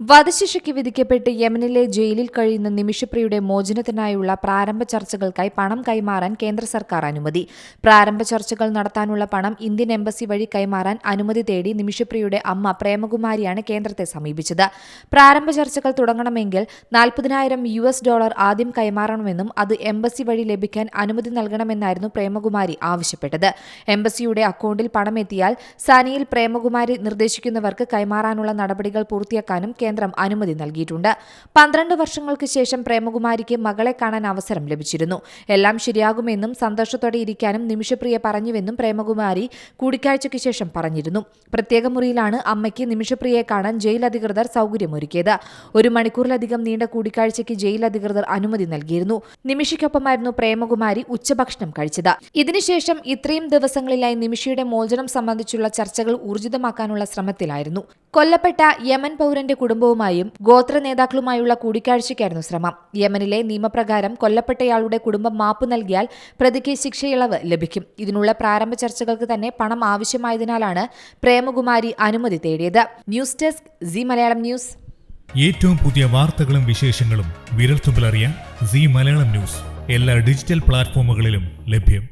വധശിക്ഷയ്ക്ക് വിധിക്കപ്പെട്ട് യമനിലെ ജയിലിൽ കഴിയുന്ന നിമിഷപ്രിയുടെ മോചനത്തിനായുള്ള പ്രാരംഭ ചർച്ചകൾക്കായി പണം കൈമാറാൻ കേന്ദ്ര സർക്കാർ അനുമതി. പ്രാരംഭ ചർച്ചകൾ നടത്താനുള്ള പണം ഇന്ത്യൻ എംബസി വഴി കൈമാറാൻ അനുമതി തേടി നിമിഷപ്രിയുടെ അമ്മ പ്രേമകുമാരിയാണ് കേന്ദ്രത്തെ സമീപിച്ചത്. പ്രാരംഭ ചർച്ചകൾ തുടങ്ങണമെങ്കിൽ നാൽപ്പതിനായിരം യു എസ് ഡോളർ ആദ്യം കൈമാറണമെന്നും അത് എംബസി വഴി ലഭിക്കാൻ അനുമതി നൽകണമെന്നായിരുന്നു പ്രേമകുമാരി ആവശ്യപ്പെട്ടത്. എംബസിയുടെ അക്കൌണ്ടിൽ പണം എത്തിയാൽ സനിയിൽ പ്രേമകുമാരി നിർദ്ദേശിക്കുന്നവർക്ക് കൈമാറാനുള്ള നടപടികൾ പൂർത്തിയാക്കാനും കേന്ദ്രം അനുമതി നൽകിയിട്ടുണ്ട്. പന്ത്രണ്ട് വർഷങ്ങൾക്ക് ശേഷം പ്രേമകുമാരിക്ക് മകളെ കാണാൻ അവസരം ലഭിച്ചിരുന്നു. എല്ലാം ശരിയാകുമെന്നും സന്തോഷത്തോടെ ഇരിക്കാനും നിമിഷപ്രിയ പറഞ്ഞുവെന്നും പ്രേമകുമാരി കൂടിക്കാഴ്ചയ്ക്ക് ശേഷം പറഞ്ഞിരുന്നു. പ്രത്യേക മുറിയിലാണ് അമ്മയ്ക്ക് നിമിഷപ്രിയയെ കാണാൻ ജയിൽ അധികൃതർ സൗകര്യമൊരുക്കിയത്. ഒരു മണിക്കൂറിലധികം നീണ്ട കൂടിക്കാഴ്ചയ്ക്ക് ജയിൽ അധികൃതർ അനുമതി നൽകിയിരുന്നു. നിമിഷയ്ക്കൊപ്പമായിരുന്നു പ്രേമകുമാരി ഉച്ചഭക്ഷണം കഴിച്ചത്. ഇതിനുശേഷം ഇത്രയും ദിവസങ്ങളിലായി നിമിഷയുടെ മോചനം സംബന്ധിച്ചുള്ള ചർച്ചകൾ ഊർജിതമാക്കാനുള്ള ശ്രമത്തിലായിരുന്നു. കൊല്ലപ്പെട്ട യമൻ പൗരന്റെ കുടുംബവുമായും ഗോത്ര നേതാക്കളുമായുള്ള കൂടിക്കാഴ്ചയ്ക്കായിരുന്നു ശ്രമം. യമനിലെ നിയമപ്രകാരം കൊല്ലപ്പെട്ടയാളുടെ കുടുംബം മാപ്പ് നൽകിയാൽ പ്രതിക്ക് ശിക്ഷയിളവ് ലഭിക്കും. ഇതിനുള്ള പ്രാരംഭ ചർച്ചകൾക്ക് തന്നെ പണം ആവശ്യമായതിനാലാണ് പ്രേമകുമാരി അനുമതി തേടിയത്. News desk C Malayalam news. ഏറ്റവും പുതിയ വാർത്തകളും വിശേഷങ്ങളും വിരൽത്തുമ്പിലറിയാൻ സി മലയാളം ന്യൂസ്. എല്ലാ ഡിജിറ്റൽ പ്ലാറ്റ്ഫോമുകളിലും ലഭ്യം.